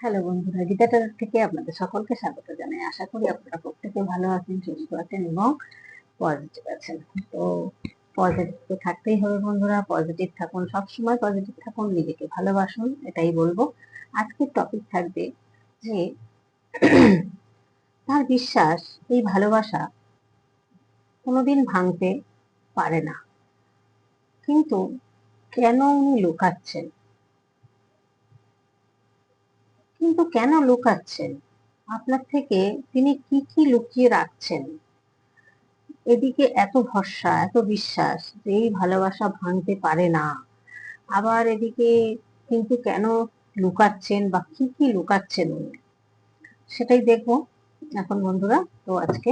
Hello বন্ধুরা গীতাটার থেকে আপনাদের সকলকে স্বাগত জানাই। আশা করি আপনারা প্রত্যেকে ভালো আছেন, সুস্থ আছেন এবং পজিটিভ আছেন। তো পজিটিভ তো থাকতেই হবে বন্ধুরা পজিটিভ থাকুন, সবসময় পজিটিভ থাকুন, নিজেকে ভালোবাসুন, এটাই বলব। আজকের টপিক থাকবে যে তার বিশ্বাস, এই ভালোবাসা কোনোদিন ভাঙতে পারে না। কিন্তু কেন উনি লুকাচ্ছেন? কিন্তু কেন লুকাচ্ছেন? আপনার থেকে তিনি কি কি লুকিয়ে রাখছেন? এদিকে এত ভরসা, এত বিশ্বাস যে এই ভালোবাসা ভাঙতে পারে না। আবার এদিকে কিন্তু কেন লুকাচ্ছেন বা কি কি লুকাচ্ছেন উনি? সেটাই দেখব এখন বন্ধুরা। তো আজকে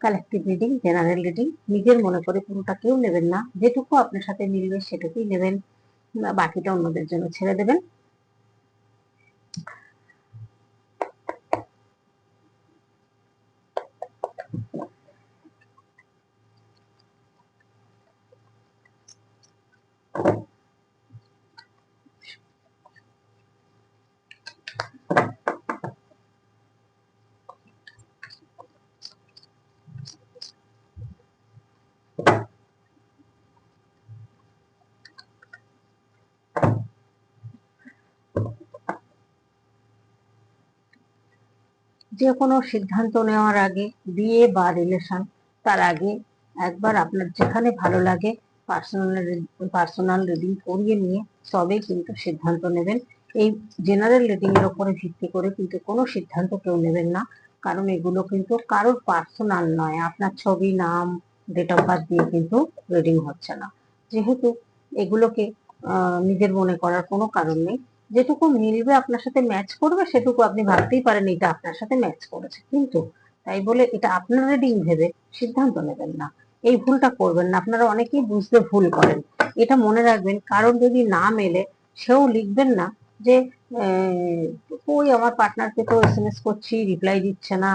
কালেক্টিভ রিডিং জেনারেল রিডিং নিজের মনে করে পুরোটা কেউ নেবেন না। যেটুকু আপনার সাথে মিলবে সেটুকুই নেবেন বাকিটা অন্যদের জন্য ছেড়ে দেবেন। যে কোনো সিদ্ধান্ত নেওয়ার আগে বিয়ে বা রিলেশন তার আগে একবার আপনার যেখানে ভালো লাগে পার্সোনাল পার্সোনাল রিডিং করিয়ে নিয়ে তবেই কিন্তু সিদ্ধান্ত নেবেন। এই জেনারেল রিডিং এর উপরে ভিত্তি করে কিন্তু কোনো সিদ্ধান্ত কেউ নেবেন না। কারণ এগুলো কিন্তু কারোর পার্সোনাল নয়। আপনার ছবি, নাম ডেট অফ বার্থ দিয়ে কিন্তু রিডিং হচ্ছে না। যেহেতু এগুলোকে নিজের মনে করার কোনো কারণ নেই। যেটুকু মিলবে আপনার সাথে ম্যাচ করবে, সেটুকু আপনি ভাবতেই পারেন এটা আপনার সাথে ম্যাচ করেছে। কিন্তু তাই বলে এটা আপনার রিডিং ভেবে সিদ্ধান্ত নেবেন না। এই ভুলটা করবেন না। আপনারা অনেকেই বুঝতে ভুল করেন। এটা মনে রাখবেন, কারণ যদি না মেলে, সেও লিখবেন না যে ওই আমার পার্টনারকে তো এস এম এস করছি রিপ্লাই দিচ্ছে না,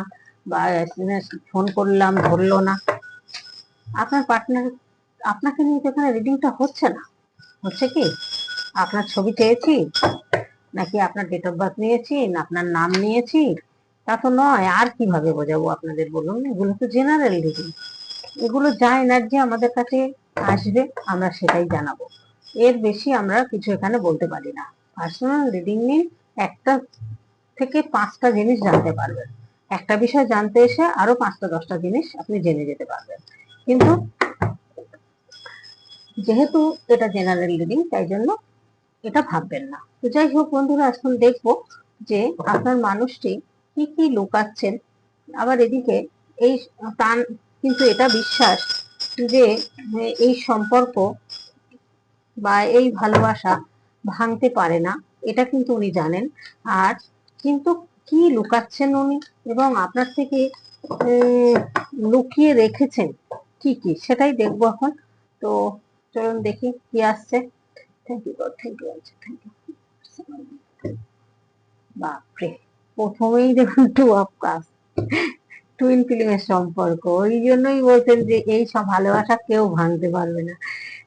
বা এস এম এস ফোন করলাম, ধরলো না। আপনার পার্টনার আপনাকে নিয়ে তো এখানে রিডিংটা হচ্ছে না। হচ্ছে কি? আপনার ছবি চেয়েছি নাকি আপনার ডেট অফ বার্থ নিয়েছি, না আপনার নাম নিয়েছি? তা তো নয়, আর কীভাবে বোঝাবো আপনাদের বলুন? এগুলো তো জেনারেল রিডিং এগুলো যা এনার্জি আমাদের কাছে আসবে, আমরা সেটাই জানাব। এর বেশি আমরা কিছু এখানে বলতে পারি না। পার্সোনাল রিডিং নিন একটা থেকে পাঁচটা জিনিস জানতে পারবেন। একটা বিষয় জানতে এসে আরও পাঁচটা, দশটা জিনিস আপনি জেনে যেতে পারবেন। কিন্তু যেহেতু এটা জেনারেল রিডিং তাই জন্য এটা ভাববেন না। তো যাই হোক বন্ধুরা, এখন দেখব যে আপনার মানুষটি কি কি লুকাচ্ছেন। আবার এদিকে এই তার কিন্তু এটা বিশ্বাস যে এই সম্পর্ক বা এই ভালোবাসা ভাঙতে পারে না, এটা কিন্তু উনি জানেন। আর কিন্তু কি লুকাচ্ছেন উনি এবং আপনার থেকে লুকিয়ে রেখেছেন কি কি, সেটাই দেখব এখন। তো চলুন দেখি কি আসছে। Thank you God thank you thank you বাপরে, প্রথমেই দেখুন টু অফ কাজ টুইন ফিল্মের সম্পর্ক। ওই জন্যই বলছেন যে এই ভালোবাসা কেউ ভাঙতে পারবে না।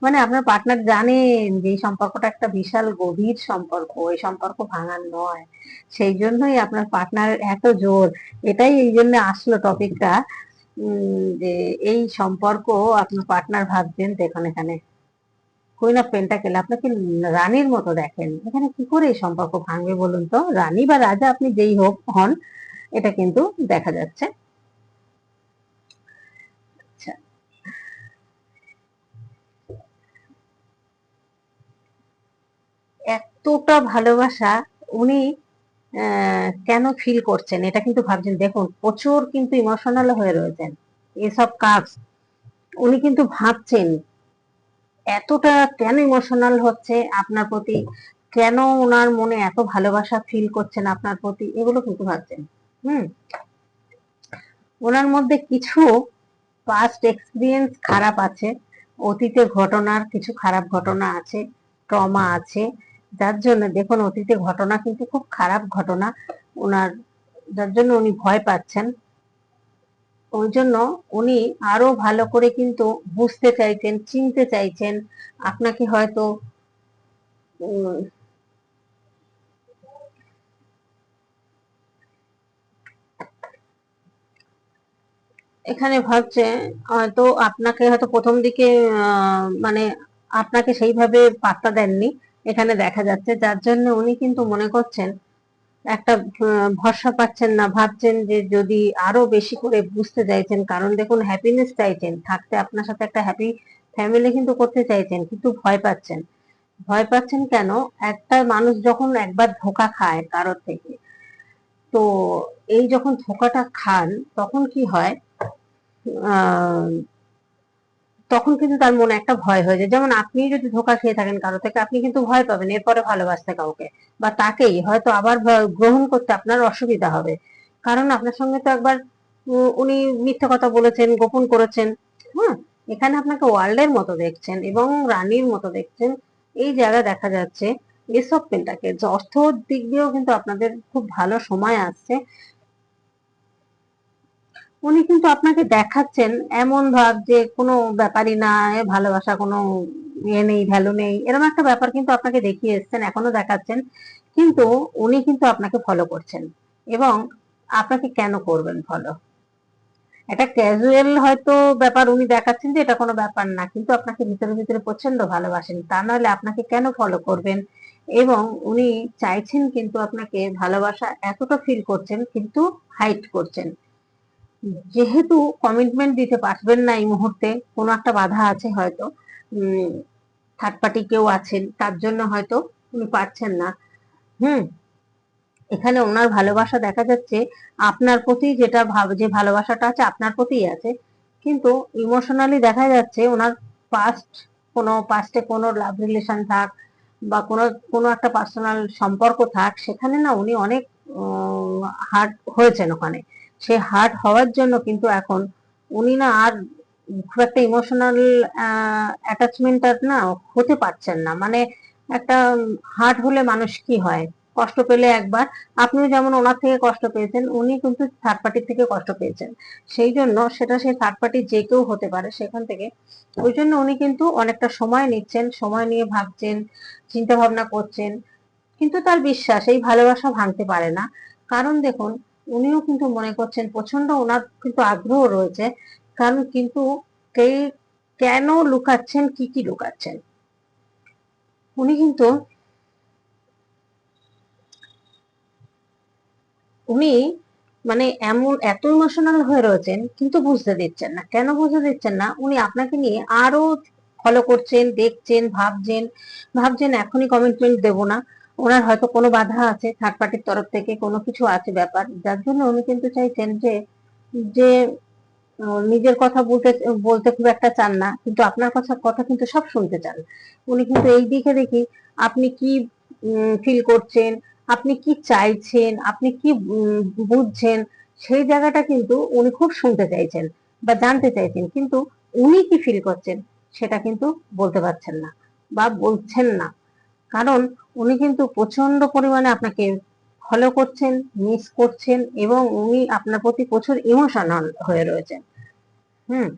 মানে আপনার পার্টনার জানেন যে এই সম্পর্কটা একটা বিশাল গভীর সম্পর্ক, এই সম্পর্ক ভাঙার নয়। সেই জন্যই আপনার পার্টনারের এত জোর। এটাই এই জন্য আসলো টপিকটা যে এই সম্পর্ক আপনার পার্টনার ভাবছেন, দেখুন এখানে। কুইন অফ পেন্টাকেল আপনাকে রানীর মতো দেখেন। এখানে কি করে এই সম্পর্ক ভাঙবে বলুন তো? রানী বা রাজা আপনি যেই হোক হন, এটা কিন্তু দেখা যাচ্ছে। আচ্ছা। এতটা ভালোবাসা উনি কেন ফিল করছেন? এটা কিন্তু ভাবছেন, দেখুন, প্রচুর কিন্তু ইমোশনাল হয়ে রয়েছেন। এসব কাজ উনি কিন্তু ভাবছেন। এতটা কেন ইমোশনাল হচ্ছে আপনার প্রতি? কেন ওনার মনে এত ভালোবাসা ফিল করছেন আপনার প্রতি? এগুলো কিন্তু ভাবছেন। হুম? ওনার মধ্যে কিছু পাস্ট এক্সপিরিয়েন্স খারাপ আছে অতীতে ঘটনার কিছু খারাপ ঘটনা আছে ট্রমা আছে। যার জন্য দেখুন অতীতে ঘটনা কিন্তু খুব খারাপ ঘটনা। ওনার যার জন্য উনি ভয় পাচ্ছেন। ওই জন্য উনি আরও ভালো করে কিন্তু বুঝতে চাইছেন চিনতে চাইছেন। আপনাকে হয়তো এখানে ভাবছে, হয়তো আপনাকে হয়তো প্রথম দিকে মানে আপনাকে সেইভাবে পাত্তা দেননি। এখানে দেখা যাচ্ছে, যার জন্য উনি কিন্তু মনে করছেন একটা ভরসা পাচ্ছেন না, ভাবছেন যে যদি আরও বেশি করে বুঝতে চাইছেন, কারণ দেখুন হ্যাপিনেস চাইছেন, থাকতে আপনার সাথে একটা হ্যাপি ফ্যামিলি কিন্তু করতে চাইছেন, কিন্তু ভয় পাচ্ছেন। ভয় পাচ্ছেন কেন? একটা মানুষ যখন একবার ধোকা খায় কারোর থেকে, তো এই যখন ধোকাটা খান, তখন কি হয়? তখন কিন্তু তার মনে একটা ভয় হয়ে যায়। যেমন আপনি যদি ধোকা খেয়ে থাকেন কারও থেকে, আপনি কিন্তু ভয় পাবেন এরপরে ভালোবাসতে কাউকে। বা তাকেই হয়তো আবার গ্রহণ করতে আপনার অসুবিধা হবে। কারণ আপনার সঙ্গে তো একবার উনি মিথ্যে কথা বলেছেন, গোপন করেছেন। হ্যাঁ এখানে আপনাকে ওয়ার্ল্ডের মতো দেখছেন এবং রানীর মতো দেখছেন। এই জায়গা দেখা যাচ্ছে, এসব পেন্টাকে। অর্থ দিক দিয়েও কিন্তু আপনাদের খুব ভালো সময় আসছে। উনি কিন্তু আপনাকে দেখাচ্ছেন এমন ভাব যে কোনো ব্যাপারই না ভালোবাসা কোনো ইয়ে নেই ভ্যালু নেই, এরকম একটা ব্যাপার কিন্তু আপনাকে দেখিয়ে এসছেন, এখনও দেখাচ্ছেন। কিন্তু উনি কিন্তু আপনাকে ফলো করছেন এবং আপনাকে কেন করবেন ফলো এটা ক্যাজুয়াল হয়তো ব্যাপার উনি দেখাচ্ছেন যে এটা কোনো ব্যাপার না, কিন্তু আপনাকে ভিতরে ভিতরে প্রচণ্ড ভালোবাসেন, তা নাহলে আপনাকে কেন ফলো করবেন? এবং উনি চাইছেন কিন্তু আপনাকে ভালোবাসা এতটা ফিল করছেন, কিন্তু হাইট করছেন। যেহেতু কমিটমেন্ট দিতে পারবেন না এই মুহূর্তে, কোনো একটা বাধা আছে হয়তো থার্ড পার্টি কেউ আছেন, তার জন্য হয়তো উনি পারছেন না। হুম, এখানে ওনার ভালোবাসা দেখা যাচ্ছে, আপনার প্রতি যেটা ভাব, যে ভালোবাসাটা আছে আপনার প্রতিই আছে। কিন্তু ইমোশনালি দেখা যাচ্ছে ওনার পাস্ট কোনো পাস্টে কোনো লাভ রিলেশন থাক বা কোনো কোনো একটা পার্সোনাল সম্পর্ক থাক, সেখানে না উনি অনেক হার্ট হয়েছেন ওখানে। সে হার্ট হওয়ার জন্য কিন্তু এখন উনি না আর খুব একটা ইমোশনাল অ্যাটাচমেন্ট আর না হতে পারছেন না। মানে একটা হার্ট হলে মানুষ কি হয়? কষ্ট পেলে একবার। আপনিও যেমন ওনার থেকে কষ্ট পেয়েছেন, উনি কিন্তু থার্ড পার্টির থেকে কষ্ট পেয়েছেন। সেই জন্য সেটা সেই থার্ড পার্টি যে কেউ হতে পারে সেখান থেকে। ওই জন্য উনি কিন্তু অনেকটা সময় নিচ্ছেন, সময় নিয়ে ভাবছেন চিন্তা ভাবনা করছেন। কিন্তু তার বিশ্বাস, এই ভালোবাসা ভাঙতে পারে না। কারণ দেখুন উনিও কিন্তু মনে করছেন প্রচণ্ড ওনার কিন্তু আগ্রহ রয়েছে। কারণ কিন্তু কে, কেন লুকাচ্ছেন, কি কি লুকাচ্ছেন? উনি কিন্তু উনি মানে এমন এত ইমোশনাল হয়ে রয়েছেন, কিন্তু বুঝতে দিচ্ছেন না। কেন বুঝতে দিচ্ছেন না? উনি আপনাকে নিয়ে আরও ফলো করছেন, দেখছেন, ভাবছেন। ভাবছেন এখনই কমিটমেন্ট দেব না। ওনার হয়তো কোনো বাধা আছে থার্ড পার্টির তরফ থেকে কোনো কিছু আছে ব্যাপার, যার জন্য উনি কিন্তু চাইছেন যে যে নিজের কথা বলতে বলতে খুব একটা চান না, কিন্তু আপনার কথা কথা কিন্তু সব শুনতে চান। উনি কিন্তু এই দিকে দেখি আপনি কি ফিল করছেন, আপনি কি চাইছেন, আপনি কি বুঝছেন, সেই জায়গাটা কিন্তু উনি খুব শুনতে চাইছেন বা জানতে চাইছেন, কিন্তু উনি কি ফিল করছেন সেটা কিন্তু বলতে পারছেন না বা বলছেন না। কারণ উনি কিন্তু প্রচণ্ড পরিমাণে আপনাকে ফলো করছেন মিস করছেন এবং উনি আপনার প্রতি প্রচুর ইমোশনাল হয়ে রয়েছেন। হুম।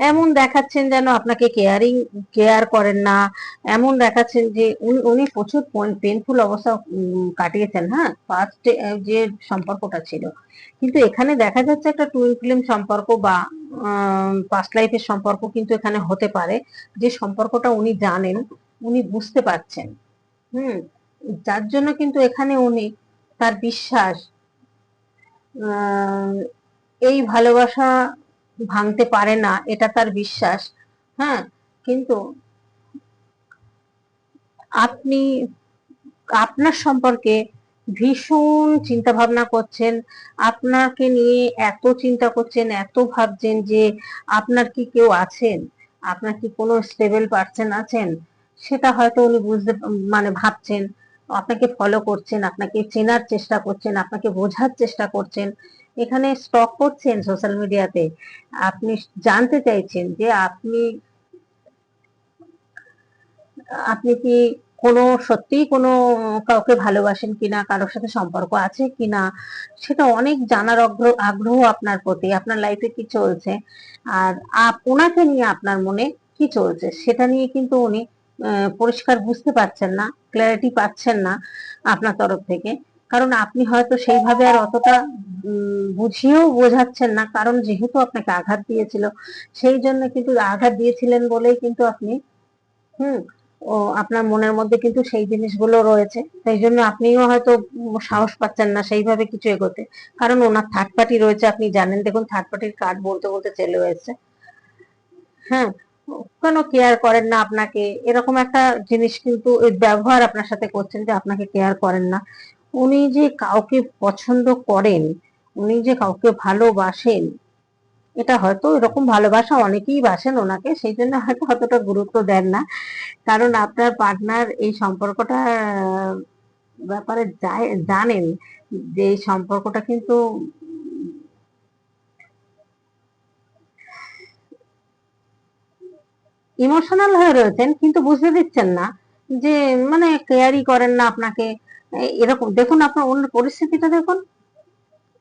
এমন দেখাচ্ছেন যেন আপনাকে কেয়ারিং কেয়ার করেন না। এমন দেখাচ্ছেন যে উনি প্রচুর পেনফুল অবস্থা কাটিয়েছেন হ্যাঁ? ফার্স্ট যে সম্পর্কটা ছিল। কিন্তু এখানে দেখা যাচ্ছে একটা টুইন ফিল্ম সম্পর্ক বা পাস্ট লাইফের সম্পর্ক কিন্তু এখানে হতে পারে। যে সম্পর্কটা উনি জানেন, উনি বুঝতে পারছেন। হুম, যার জন্য কিন্তু এখানে উনি তার বিশ্বাস এই ভালোবাসা ভাঙতে পারে না, এটা তার বিশ্বাস। হ্যাঁ কিন্তু আপনি, আপনার সম্পর্কে ভীষণ চিন্তা ভাবনা করছেন। আপনাকে নিয়ে এত চিন্তা করছেন, এত ভাবছেন যে আপনার কি কেউ আছেন? আপনার কি কোনো স্টেবল পার্সন আছেন? সেটা হয়তো উনি বুঝতে মানে ভাবছেন। আপনাকে ফলো করছেন, আপনাকে চেনার চেষ্টা করছেন, আপনাকে বোঝার চেষ্টা করছেন। এখানে স্টক করছেন সোশ্যাল মিডিয়াতে আপনি জানতে চাইছেন যে আপনি আপনি কি কোনো, সত্যিই কোনো কাউকে ভালোবাসেন কিনা, কারোর সাথে সম্পর্ক আছে কিনা, সেটা অনেক জানার আগ্রহ আপনার প্রতি, আপনার লাইফে কি চলছে, আর ওনাকে নিয়ে আপনার মনে কি চলছে, সেটা নিয়ে কিন্তু উনি পরিষ্কার বুঝতে পারছেন না ক্ল্যারিটি পাচ্ছেন না আপনার তরফ থেকে, কারণ আপনি হয়তো সেইভাবে আর অতটা বুঝিয়েও বোঝাচ্ছেন না, কারণ যেহেতু আপনাকে আঘাত দিয়েছিল, সেই জন্য কিন্তু আঘাত দিয়েছিলেন বলেই কিন্তু আপনি, হুম ও আপনার মনের মধ্যে কিন্তু সেই জিনিসগুলো রয়েছে। সেই জন্য আপনিও হয়তো সাহস পাচ্ছেন না সেইভাবে কিছু এগোতে। কারণ ওনার থার্ড পার্টি রয়েছে, আপনি জানেন। দেখুন থার্ড পার্টির কার্ড বলতে বলতে চলে এসেছে। হ্যাঁ কেন কেয়ার করেন না আপনাকে। এরকম একটা জিনিস কিন্তু ব্যবহার আপনার সাথে করছেন যে আপনাকে কেয়ার করেন না। উনি যে কাউকে পছন্দ করেন, উনি যে কাউকে ভালোবাসেন এটা হয়তো এরকম ভালোবাসা অনেকেই বাসেন ওনাকে, সেই জন্য হয়তো অতটা গুরুত্ব দেন না। কারণ আপনার পার্টনার এই সম্পর্কটা ব্যাপারে জানেন যে এই সম্পর্কটা কিন্তু ইমোশনাল হয়ে রয়েছেন, কিন্তু বুঝতে দিচ্ছেন না যে মানে কেয়ারই করেন না আপনাকে। এরকম, দেখুন আপনার অন্য পরিস্থিতিটা দেখুন।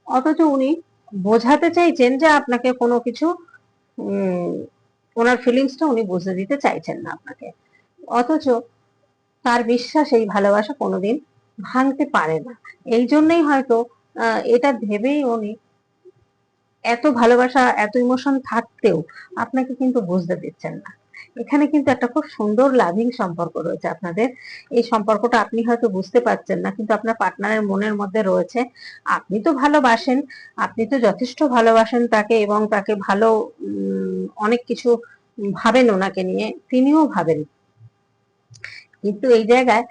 অথচ উনি বোঝাতে চাইছেন যে আপনাকে কোনো কিছু ওনার ফিলিংসটা উনি বুঝতে দিতে চাইছেন না আপনাকে। অথচ তার বিশ্বাস, এই ভালোবাসা কোনোদিন ভাঙতে পারে না। এই জন্যই হয়তো এটা ভেবেই উনি এত ভালোবাসা, এত ইমোশন থাকতেও আপনাকে কিন্তু বুঝতে দিচ্ছেন না। এখানে কিন্তু একটা খুব সুন্দর লাভিং সম্পর্ক রয়েছে আপনাদের। এই সম্পর্কটা আপনি হয়তো বুঝতে পারছেন না, কিন্তু আপনার পার্টনারের মনের মধ্যে রয়েছে। আপনি তো ভালোবাসেন, আপনি তো যথেষ্ট ভালোবাসেন তাকে এবং তাকে ভালো অনেক কিছু ভাবেন ওনাকে নিয়ে, তিনিও ভাবেন। কিন্তু এই জায়গায়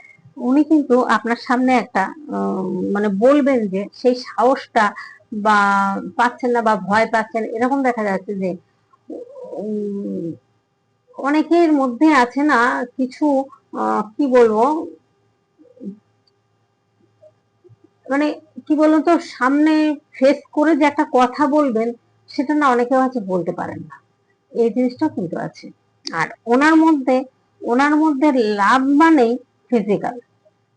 উনি কিন্তু আপনার সামনে একটা মানে বলবেন যে সেই সাহসটা বা পাচ্ছেন না বা ভয় পাচ্ছেন, এরকম দেখা যাচ্ছে যে অনেকের মধ্যে আছে না কিছু কি বলব? মানে কি বলুন তো সামনে ফেস করে যে একটা কথা বলবেন, সেটা না অনেকে হয়তো বলতে পারেন না। এই জিনিসটা কিন্তু আছে। আর ওনার মধ্যে ওনার মধ্যে লাভ মানেই ফিজিক্যাল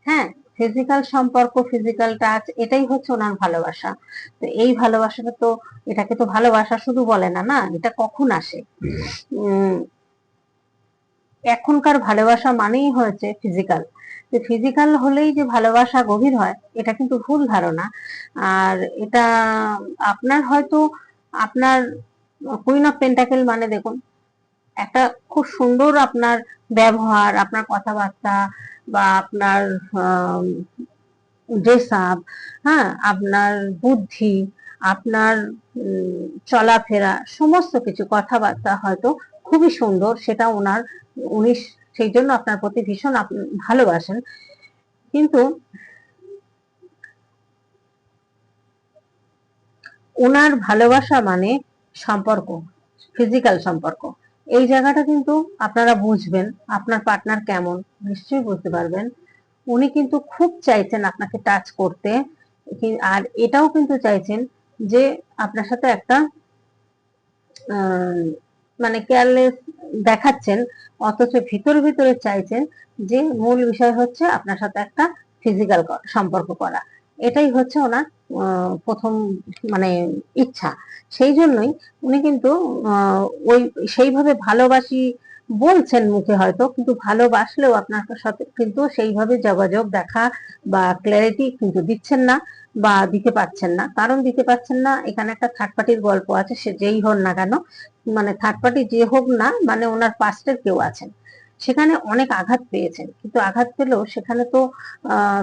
হ্যাঁ ফিজিক্যাল সম্পর্ক ফিজিক্যাল টাচ এটাই হচ্ছে ওনার ভালোবাসা। তো এই ভালোবাসাটা তো, এটাকে তো ভালোবাসা শুধু বলে না না, এটা কখন আসে? এখনকার ভালোবাসা মানেই হয়েছে ফিজিক্যাল তো ফিজিক্যাল হলেই যে ভালোবাসা গভীর হয়, এটা কিন্তু ভুল ধারণা। আর এটা আপনার হয়তো, আপনার কুইন অফ পেন্টাকেল মানে দেখুন, একটা খুব সুন্দর আপনার ব্যবহার, আপনার কথাবার্তা বা আপনার ড্রেস আপ হ্যাঁ আপনার বুদ্ধি, আপনার চলাফেরা, সমস্ত কিছু কথাবার্তা হয়তো খুবই সুন্দর, সেটা ওনার উনি সেই জন্য আপনার প্রতি ভীষণ ভালোবাসেন। কিন্তু ওনার ভালোবাসা মানে সম্পর্ক ফিজিক্যাল সম্পর্ক। এই জায়গাটা কিন্তু আপনারা বুঝবেন, আপনার পার্টনার কেমন, নিশ্চয়ই বুঝতে পারবেন। উনি কিন্তু খুব চাইছেন আপনাকে টাচ করতে আর এটাও কিন্তু চাইছেন যে আপনার সাথে একটা মানে কেয়ারলেস দেখাচ্ছেন, অথচ ভিতরে ভিতরে চাইছেন যে মূল বিষয় হচ্ছে আপনার সাথে একটা ফিজিক্যাল সম্পর্ক করা। এটাই হচ্ছে ওনার প্রথম মানে ইচ্ছা। সেই জন্যই উনি কিন্তু ওই সেইভাবে ভালোবাসি বলছেন মুখে হয়তো, কিন্তু ভালোবাসলেও আপনার সাথে কিন্তু সেইভাবে যোগাযোগ দেখা বা ক্ল্যারিটি কিন্তু দিচ্ছেন না বা দিতে পারছেন না। কারণ দিতে পারছেন না, এখানে একটা থার্ড পার্টির গল্প আছে, সে যেই হন না কেন মানে থার্ড পার্টি যে হোক না মানে ওনার পাস্টের কেউ আছেন। সেখানে অনেক আঘাত পেয়েছেন। কিন্তু আঘাত পেলেও সেখানে তো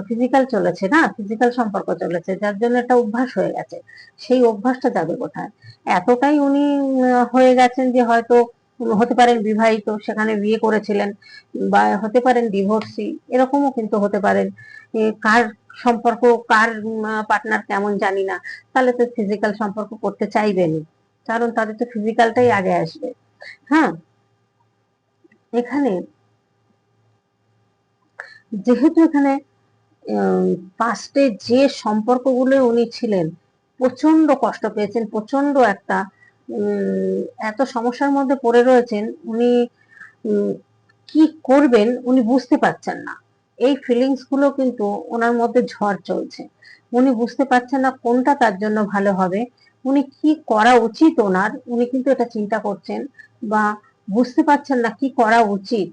ফিজিক্যাল চলেছে না? ফিজিক্যাল সম্পর্ক চলেছে, যার জন্য একটা অভ্যাস হয়ে গেছে। সেই অভ্যাসটা যাবে কোথায়? এতটাই উনি হয়ে গেছেন যে হয়তো হতে পারেন বিবাহিত, সেখানে বিয়ে করেছিলেন বা হতে পারেন ডিভোর্সি এরকমও কিন্তু হতে পারেন। কার সম্পর্ক, কার পার্টনার কেমন জানি না। তাহলে তো ফিজিক্যাল সম্পর্ক করতে চাইবেনই। কারণ তাদের তো ফিজিক্যালটাই আগে আসবে। হ্যাঁ? এখানে যেহেতু এখানে পাস্টে যে সম্পর্কগুলো উনি ছিলেন প্রচণ্ড কষ্ট পেয়েছেন প্রচণ্ড একটা উম, এত সমস্যার মধ্যে পড়ে রয়েছেন উনি উম, কি করবেন উনি বুঝতে পারছেন না। এই ফিলিংসগুলো কিন্তু ওনার মধ্যে ঝড় চলছে। উনি বুঝতে পারছেন না কোনটা তার জন্য ভালো হবে উনি কি করা উচিত ওনার? উনি কিন্তু এটা চিন্তা করছেন বা বুঝতে পারছেন না কি করা উচিত।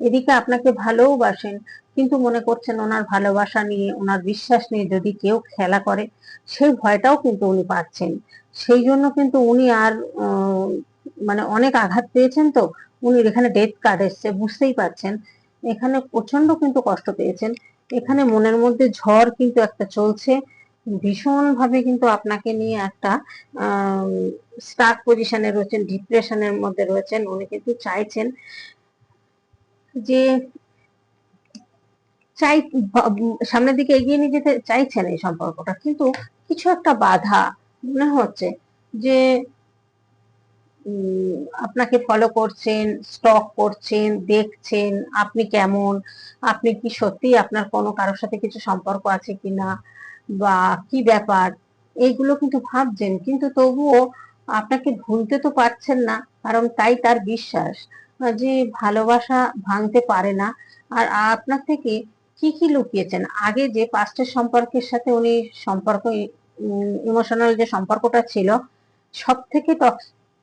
এদিকে আপনাকে ভালোবাসেন কিন্তু মনে করছেন ওনার ভালোবাসা নিয়ে, ওনার বিশ্বাস নিয়ে যদি কেউ খেলা করে, সেই ভয়টাও কিন্তু উনি পাচ্ছেন। সেই জন্য কিন্তু উনি আর মানে অনেক আঘাত পেয়েছেন তো, উনি এখানে ডেথ কার্ড এসছে, বুঝতেই পারছেন। এখানে প্রচণ্ড কিন্তু কষ্ট পেয়েছেন। এখানে মনের মধ্যে ঝড় কিন্তু একটা চলছে। ভীষণ ভাবে কিন্তু আপনাকে নিয়ে একটা স্টাক পজিশনে রয়েছেন ডিপ্রেশনের মধ্যে রয়েছেন। উনি কিন্তু চাইছেন যে, চাই, সামনের দিকে এগিয়ে নিয়ে যেতে চাইছেন এই সম্পর্কটা। কিন্তু কিছু একটা বাধা মনে হচ্ছে যে আপনাকে ফলো করছেন স্টক করছেন, দেখছেন আপনি কেমন, আপনি কি সত্যি আপনার কোনো কারোর সাথে কিছু সম্পর্ক আছে কিনা? বা কি ব্যাপার? এইগুলো কিন্তু ভাবছেন, কিন্তু তবুও আপনাকে ভুলতে তো পারছেন না, কারণ তাই তার বিশ্বাস যে ভালোবাসা ভাঙতে পারে না। আর আপনার থেকে কি কি লুকিয়েছেন? আগে যে পাস্টের সম্পর্কের সাথে উনি সম্পর্ক ইমোশনাল যে সম্পর্কটা ছিল সব থেকে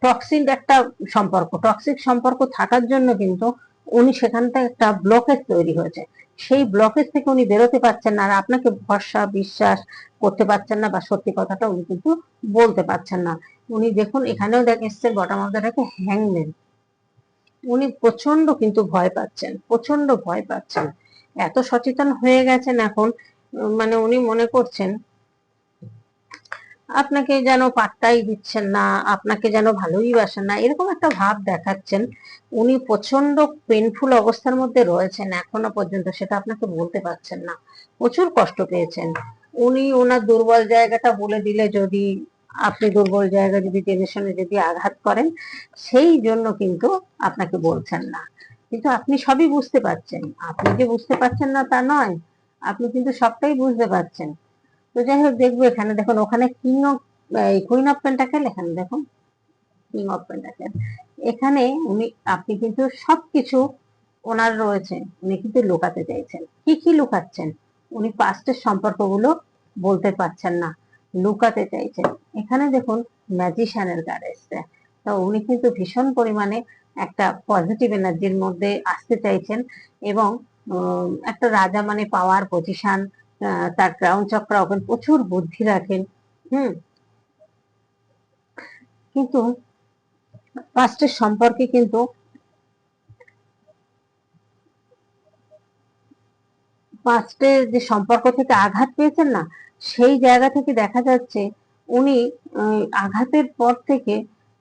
টক্সিক একটা সম্পর্ক টক্সিক সম্পর্ক থাকার জন্য কিন্তু উনি সেখান থেকে একটা ব্লকেজ তৈরি হয়েছে। সেই ব্লকেজ থেকে উনি বেরোতে পারছেন না আর আপনাকে ভরসা, বিশ্বাস করতে পারছেন না বা সত্যি কথাটা উনি কিন্তু বলতে পারছেন না। উনি দেখুন, এখানেও দেখ এসছে বটম অফ দ্য হ্যাংম্যান উনি প্রচণ্ড কিন্তু ভয় পাচ্ছেন প্রচণ্ড ভয় পাচ্ছেন। এত সচেতন হয়ে গেছেন এখন মানে উনি মনে করছেন আপনাকে যেন পাত্তাই দিচ্ছেন না, আপনাকে যেন ভালোই বাসেন না, এরকম একটা ভাব দেখাচ্ছেন। উনি প্রচণ্ড পেনফুল অবস্থার মধ্যে রয়েছেন এখনও পর্যন্ত, সেটা আপনাকে বলতে পারছেন না। প্রচুর কষ্ট পেয়েছেন। উনি ওনার দুর্বল জায়গাটা বলে দিলে যদি, আপনি দুর্বল জায়গা যদি জেনে শুনে যদি আঘাত করেন, সেই জন্য কিন্তু আপনাকে বলছেন না। কিন্তু আপনি সবই বুঝতে পারছেন। আপনি যে বুঝতে পারছেন না তা নয়, আপনি কিন্তু সবটাই বুঝতে পারছেন। তো যাই হোক, দেখব এখানে। দেখুন, ওখানে king of queen of pentacle এখানে, দেখুন। কিং অফ পেন্টাকেল এখানে উনি, আপনি কিন্তু সবকিছু ওনার রয়েছে। উনি কিন্তু লুকাতে চাইছেন। কি কি লুকাচ্ছেন? উনি পাস্টের সম্পর্কগুলো বলতে পারছেন না। লুকাতে চাইছেন। এখানে দেখুন ম্যাজিশিয়ানের কার্ড এসছে। তো উনি কিন্তু ভীষণ পরিমাণে একটা পজিটিভ এনার্জির মধ্যে আসতে চাইছেন এবং একটা রাজা মানে পাওয়ার পজিশন তার ক্রাউন চক্র ওপেন প্রচুর বুদ্ধি রাখেন, হুম? কিন্তু পাস্টের সম্পর্কে কিন্তু পাস্টের যে সম্পর্ক থেকে আঘাত পেয়েছেন না, সেই জায়গা থেকে দেখা যাচ্ছে উনি আঘাতের পর থেকে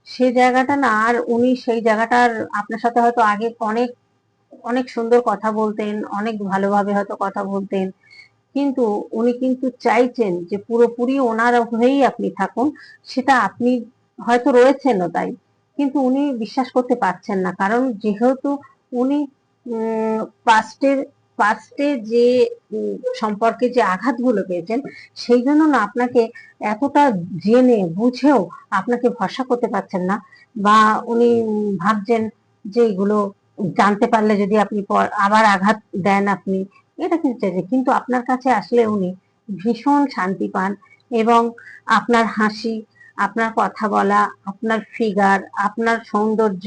সে জায়গাটা না, আর উনি সেই জায়গাটার আপনার সাথে হয়তো আগে অনেক অনেক সুন্দর কথা বলতেন, অনেক ভালোভাবে হয়তো কথা বলতেন কিন্তু উনি কিন্তু চাইছেন যে পুরোপুরি ওনার হয়েই আপনি থাকুন, সেটা আপনি হয়তো রয়েছেনও তাই, কিন্তু উনি বিশ্বাস করতে পারছেন না। কারণ যেহেতু উনি পাস্টের পাস্টে যে সম্পর্কে যে আঘাতগুলো পেয়েছেন, সেই জন্য না আপনাকে এতটা জেনে, বুঝেও আপনাকে ভরসা করতে পারছেন না বা উনি ভাবছেন যে এগুলো জানতে পারলে যদি আপনি আবার আঘাত দেন আপনি এটা কিন্তু চাইছে? কিন্তু আপনার কাছে আসলে উনি ভীষণ শান্তি পান এবং আপনার হাসি, আপনার কথা বলা, আপনার ফিগার আপনার সৌন্দর্য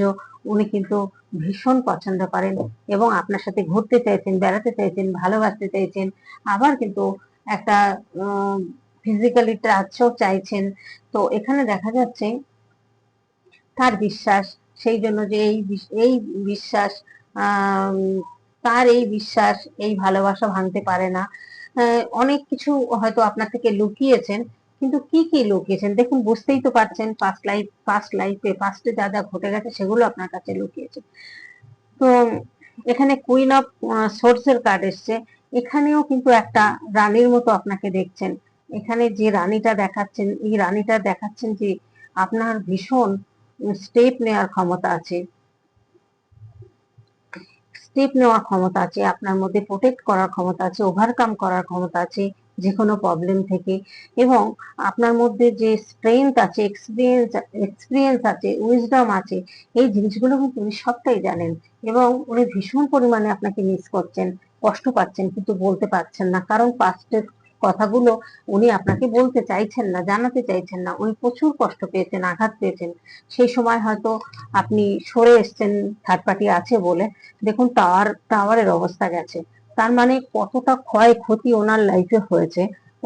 উনি কিন্তু ভীষণ পছন্দ করেন এবং আপনার সাথে ঘুরতে চাইছেন, বেড়াতে চাইছেন, ভালোবাসতে চাইছেন। আবার কিন্তু একটা ফিজিক্যালি টাচও চাইছেন। তো এখানে দেখা যাচ্ছে তার বিশ্বাস, সেই জন্য যে এই এই বিশ্বাস তার এই বিশ্বাস, এই ভালোবাসা ভাঙতে পারে না। অনেক কিছু হয়তো আপনার থেকে লুকিয়েছেন, কিন্তু কি কি লুকিয়েছেন? দেখুন, বুঝতেই তো পারছেন পাস্ট লাইফ পাস্ট লাইফে পাস্টে যা যা ঘটে গেছে, সেগুলো আপনার কাছে লুকিয়েছে। তো, এখানে কুইন অফ সোর্সের কার্ড এসছে। এখানেও কিন্তু একটা রানীর মতো আপনাকে দেখছেন। এখানে যে রানীটা দেখাচ্ছেন, এই রানীটা দেখাচ্ছেন যে আপনার ভীষণ স্টেপ নেওয়ার ক্ষমতা আছে। স্টেপ নেওয়ার ক্ষমতা আছে, আপনার মধ্যে প্রোটেক্ট করার ক্ষমতা আছে ওভারকাম করার ক্ষমতা আছে যে কোনো প্রবলেম থেকে। এবং আপনার মধ্যে যে স্ট্রেংথ আছে এক্সপিরিয়েন্স এক্সপিরিয়েন্স আছে উইজডম আছে, এই জিনিসগুলো কিন্তু উনি সবটাই জানেন। এবং উনি ভীষণ পরিমাণে আপনাকে মিস করছেন, কষ্ট পাচ্ছেন, কিন্তু বলতে পারছেন না। কারণ পাস্টের কথাগুলো উনি আপনাকে বলতে চাইছেন না, জানাতে চাইছেন না। উনি প্রচুর কষ্ট পেয়েছেন, আঘাত পেয়েছেন। সেই সময় হয়তো আপনি সরে এসছেন থার্ড পার্টি আছে বলে। দেখুন টাওয়ার টাওয়ারের অবস্থা গেছে। তার মানে কতটা ক্ষয় ক্ষতি ওনার লাইফে হয়েছে।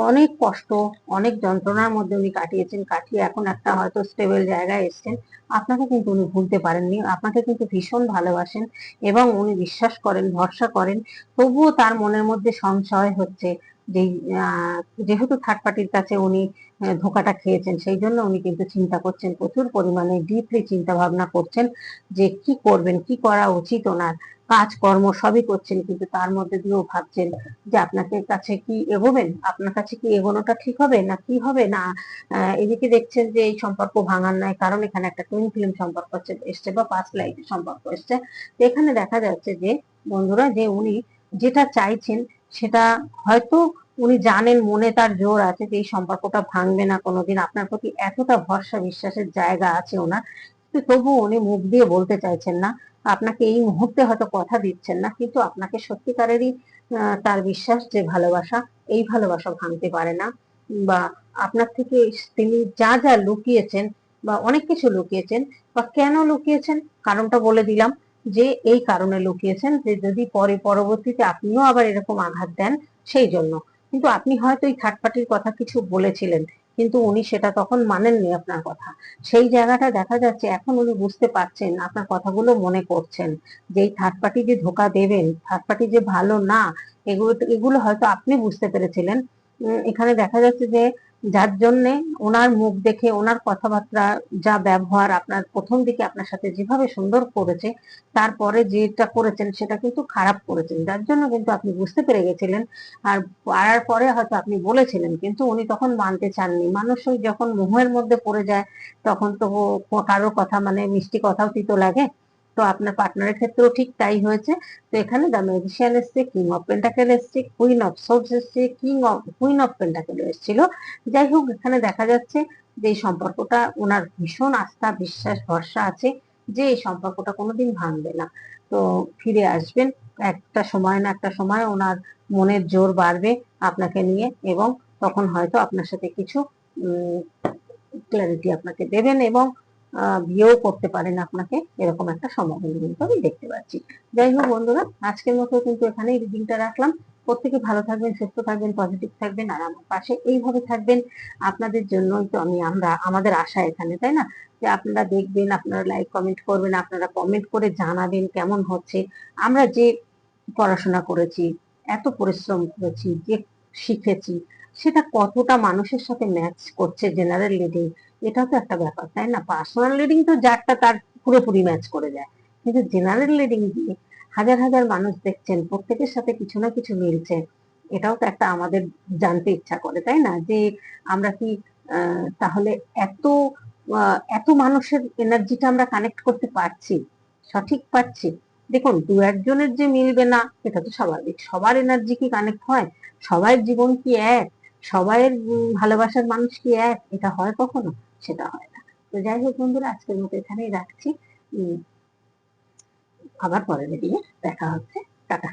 অনেক কষ্ট, অনেক যন্ত্রণার মধ্যে উনি কাটিয়েছেন। কাটিয়ে এখন একটা হয়তো স্টেবল জায়গায় এসেছেন। আপনাকে কিন্তু উনি ভুলতে পারেননি। আপনাকে কিন্তু ভীষণ ভালোবাসেন এবং উনি বিশ্বাস করেন, ভরসা করেন। তবুও তার মনের মধ্যে সংশয় হচ্ছে। যে যেহেতু থার্ড পার্টির কাছে উনি ধোকাটা খেয়েছেন, সেই জন্য উনি কিন্তু চিন্তা করছেন, প্রচুর পরিমাণে ডিপলি চিন্তা ভাবনা করছেন যে, কি করবেন, কি করা উচিত ওনার? কাজকর্ম সবই করছেন, কিন্তু তার মধ্যে দিয়েও ভাবছেন যে, আপনাকে কাছে কি এগোবেন? আপনার কাছে কি এগোনোটা ঠিক হবে, না কি হবে? না এদিকে দেখছেন যে, এই সম্পর্ক ভাঙার নয়, কারণ এখানে একটা টুইন ফিল্ম সম্পর্ক এসছে বা পাঁচ লাইফ সম্পর্ক এসছে। তো এখানে দেখা যাচ্ছে যে, বন্ধুরা, যে উনি যেটা চাইছেন সেটা হয়তো উনি জানেন, মনে তার জোর আছে যে এই সম্পর্কটা ভাঙবে না কোনোদিন। আপনার প্রতি এতটা ভরসা বিশ্বাসের জায়গা আছে ওনার। কিন্তু তবুও উনি মুখ দিয়ে বলতে চাইছেন না। আপনাকে এই মুহূর্তে হয়তো কথা দিচ্ছেন না, কিন্তু আপনাকে সত্যিকারেরই তার বিশ্বাস যে ভালোবাসা, এই ভালোবাসা ভাঙতে পারে না। বা আপনার থেকে তিনি যা যা লুকিয়েছেন বা অনেক কিছু লুকিয়েছেন, বা কেন লুকিয়েছেন, কারণটা বলে দিলাম। যে এই কারণে লুকিয়েছেন যে যদি পরে পরবর্তীতে আপনিও আবার এরকম আঘাত দেন, সেই জন্য। কিন্তু আপনি হয়তো এই থার্ড পার্টির কথা কিছু বলেছিলেন, কিন্তু উনি সেটা তখন মানেননি আপনার কথা। সেই জায়গাটা দেখা যাচ্ছে, এখন উনি বুঝতে পারছেন, আপনার কথাগুলো মনে করছেন। যে এই থার্ড পার্টি যে ধোকা দেবেন থার্ড পার্টি যে ভালো না, এগুলো এগুলো হয়তো আপনি বুঝতে পেরেছিলেন। এখানে দেখা যাচ্ছে যে যার জন্যে ওনার মুখ দেখে, ওনার কথাবার্তা, যা ব্যবহার আপনার প্রথম দিকে আপনার সাথে যেভাবে সুন্দর করেছে, তারপরে যেটা করেছেন সেটা কিন্তু খারাপ করেছেন। যার জন্য কিন্তু আপনি বুঝতে পেরে গেছিলেন আর পারার পরে হয়তো আপনি বলেছিলেন, কিন্তু উনি তখন মানতে চাননি। মানুষ যখন মোহের মধ্যে পড়ে যায়, তখন তো কারোর কথা মানে মিষ্টি কথাও তিতো লাগে। তো আপনার পার্টনারের ক্ষেত্রেও ঠিক তাই হয়েছে। তো এখানে দ্য ম্যাজিশিয়ান এসছে কিং অফ পেন্টাকেল এসছে কুইন অফ সোর্স এসছে king of queen of pentacle এসেছিল। যাই হোক, এখানে দেখা যাচ্ছে যে এই সম্পর্কটা ওনার ভীষণ আস্থা, বিশ্বাস, ভরসা আছে যে এই সম্পর্কটা কোনোদিন ভাঙবে না। তো ফিরে আসবেন, একটা সময় না একটা সময় ওনার মনের জোর বাড়বে আপনাকে নিয়ে এবং তখন হয়তো আপনার সাথে কিছু ক্ল্যারিটি আপনাকে দেবেন এবং বিয়েও করতে পারেন আপনাকে, এরকম একটা সম্ভাবনা কিন্তু আমি দেখতে পাচ্ছি। যাই হোক বন্ধুরা, আজকের মতো কিন্তু এখানেই রিডিংটা রাখলাম। প্রত্যেকে ভালো থাকবেন, সুস্থ থাকবেন পজিটিভ থাকবেন, আর আমার পাশে এইভাবে থাকবেন। আপনাদের জন্যই তো আমি, আমরা, আমাদের আশা এখানে, তাই না? যে আপনারা দেখবেন, আপনারা লাইক কমেন্ট করবেন, আপনারা কমেন্ট করে জানাবেন কেমন হচ্ছে। আমরা যে পড়াশোনা করেছি, এত পরিশ্রম করেছি, যে শিখেছি সেটা কতটা মানুষের সাথে ম্যাচ করছে জেনারেল লিডিং এটা তো একটা ব্যাপার, তাই না? পার্সোনাল লিডিং তো যারটা তার পুরোপুরি ম্যাচ করে যায়। কিন্তু জেনারেল লিডিং দিয়ে হাজার হাজার মানুষ দেখছেন, প্রত্যেকের সাথে কিছু না কিছু মিলছে, এটাও তো একটা আমাদের জানতে ইচ্ছা করে, তাই না? যে আমরা কি তাহলে এত এত মানুষের এনার্জিটা আমরা কানেক্ট করতে পারছি? সঠিক পাচ্ছি দেখুন, দু একজনের যে মিলবে না এটা তো স্বাভাবিক। সবার এনার্জি কি কানেক্ট হয়? সবার জীবন কি এক? সবাইয়ের ভালোবাসার মানুষ কি এক? এটা হয় কখনো? সেটা হয় না। তো যাই হোক বন্ধুরা, আজকের মতো এখানেই রাখছি। আবার পরের দিকে দেখা হচ্ছে। টাটা।